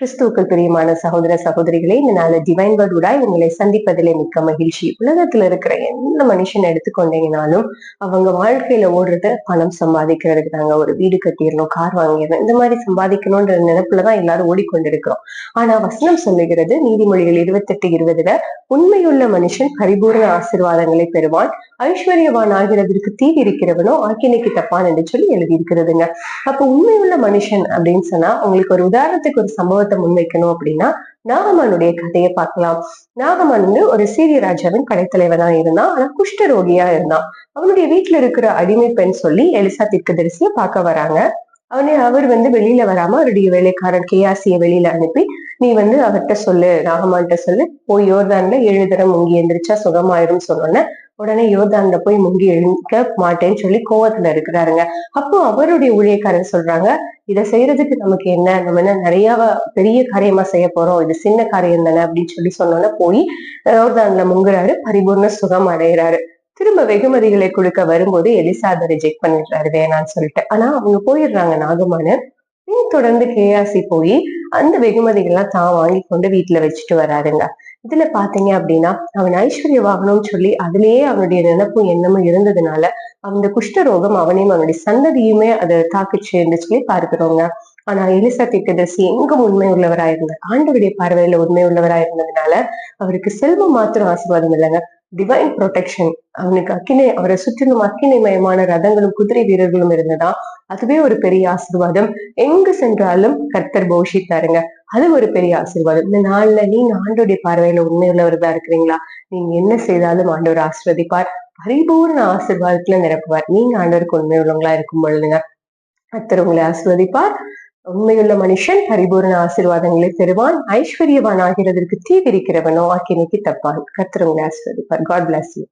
கிறிஸ்துவுக்கள் பிரியமான சகோதர சகோதரிகளே இந்த நாள் டிவைன் வேர்டுடாய் உங்களை சந்திப்பதிலே மிக்க மகிழ்ச்சி. உலகத்துல இருக்கிற எந்த மனுஷன் எடுத்துக்கொண்டீங்கனாலும் அவங்க வாழ்க்கையில ஓடுறது பணம் சம்பாதிக்கிறதுக்கு தாங்க ஒரு வீடு கட்டிடணும் கார் வாங்கிடணும் இந்த மாதிரி சம்பாதிக்கணும்ன்ற நினைப்புலதான் எல்லாரும் ஓடிக்கொண்டிருக்கிறோம். ஆனா வசனம் சொல்லுகிறது நீதிமொழிகள் இருபத்தெட்டு இருபதுல உண்மையுள்ள மனுஷன் பரிபூர்ண ஆசிர்வாதங்களை பெறுவான். ஐஸ்வர்யவான் ஆகிறதற்கு தீ இருக்கிறவனோ ஆக்கினைக்கு தப்பான் என்று சொல்லி எழுதியிருக்கிறதுங்க. அப்ப உண்மையுள்ள மனுஷன் அப்படின்னு சொன்னா உங்களுக்கு ஒரு உதாரணத்துக்கு ஒரு சம்பவத்தை முன்வைக்கணும் அப்படின்னா நாகமானுடைய கதையை பார்க்கலாம். நாகமான் வந்து ஒரு சீரிய ராஜாவின் படைத்தலைவனா இருந்தான். ஆனா குஷ்டரோகியா இருந்தான். அவனுடைய வீட்டுல இருக்கிற அடிமை பெண் சொல்லி எலிசா தீர்க்கதரிசிய பார்க்க வராங்க. அவனே அவர் வந்து வெளியில வராம அவருடைய வேலைக்காரன் கேயாசிய வெளியில அனுப்பி நீ வந்து அவர்கிட்ட சொல்லு நாகமான்கிட்ட சொல்லு போய் யோர்தான்ல ஏழு தரம் முங்கி எந்திரிச்சா சுகமாயிரும் சொன்னோன்னே உடனே யோர்தான்ல போய் முங்கி எழுக்க மாட்டேன்னு சொல்லி கோவத்துல இருக்கிறாருங்க. அப்போ அவருடைய ஊழியக்காரர் சொல்றாங்க இதை செய்யறதுக்கு நமக்கு என்ன? நம்ம என்ன நிறைய பெரிய காரியமா செய்ய போறோம் இது சின்ன காரியம் தானே அப்படின்னு சொல்லி சொன்னோன்னே போய் யோர்தான்ல முங்குறாரு பரிபூர்ண சுகம் அடைகிறாரு. திரும்ப வெகுமதிகளை கொடுக்க வரும்போது எலிசா அதை ரிஜெக்ட் பண்ணிடுறாரு வேணான்னு சொல்லிட்டு. ஆனா அவங்க போயிடுறாங்க நாகமான. பின் தொடர்ந்து கேஆசி போய் அந்த வெகுமதிகள்லாம் தான் வாங்கி கொண்டு வீட்டுல வச்சுட்டு வராருங்க. இதுல பாத்தீங்க அப்படின்னா அவன் ஐஸ்வர்ய வாகனம்னு சொல்லி அதுலயே அவனுடைய நினப்பும் எண்ணமும் இருந்ததுனால அந்த குஷ்டரோகம் அவனையும் அவனுடைய சந்ததியுமே அதை தாக்குச்சுன்னு சொல்லி பார்க்கிறோங்க. ஆனா எலிசா தீர்க்கதரிசி எங்கும் உண்மை உள்ளவரா இருந்தார் ஆண்டவருடைய பார்வையில உண்மை உள்ளவரா இருந்ததுனால அவருக்கு செல்வம் மாத்திரம் ஆசீர்வாதம் இல்லைங்க. டிவைன் ப்ரொடெக்ஷன் அவனுக்கு அக்கினை அவரை சுற்றிலும் அக்கினை மயமான ரதங்களும் குதிரை வீரர்களும் இருந்ததா? அதுவே ஒரு பெரிய ஆசீர்வாதம். எங்கு சென்றாலும் கர்த்தர் போஷித்தாருங்க. அது ஒரு பெரிய ஆசீர்வாதம். இந்த நாள்ல நீங்க ஆண்டோடைய பார்வையில உண்மையுள்ளவர்களா இருக்கிறீங்களா? நீங்க என்ன செய்தாலும் ஆண்டவர் ஆசிர்வதிப்பார். பரிபூர்ண ஆசீர்வாதத்துல நிரப்புவார். நீங்க ஆண்டவருக்கு உண்மை உள்ளவங்களா இருக்கும் பொழுதுங்க கர்த்தர் உங்களை ஆசிர்வதிப்பார். உண்மையுள்ள மனுஷன் பரிபூர்ண ஆசீர்வாதங்களை பெறுவான் ஐஸ்வர்யவான் ஆகிறதற்கு தீவிரிக்கிறவனோ ஆக்கினைக்கு தப்பான். கர்த்தர் உங்களை காட் பிளஸ் யூ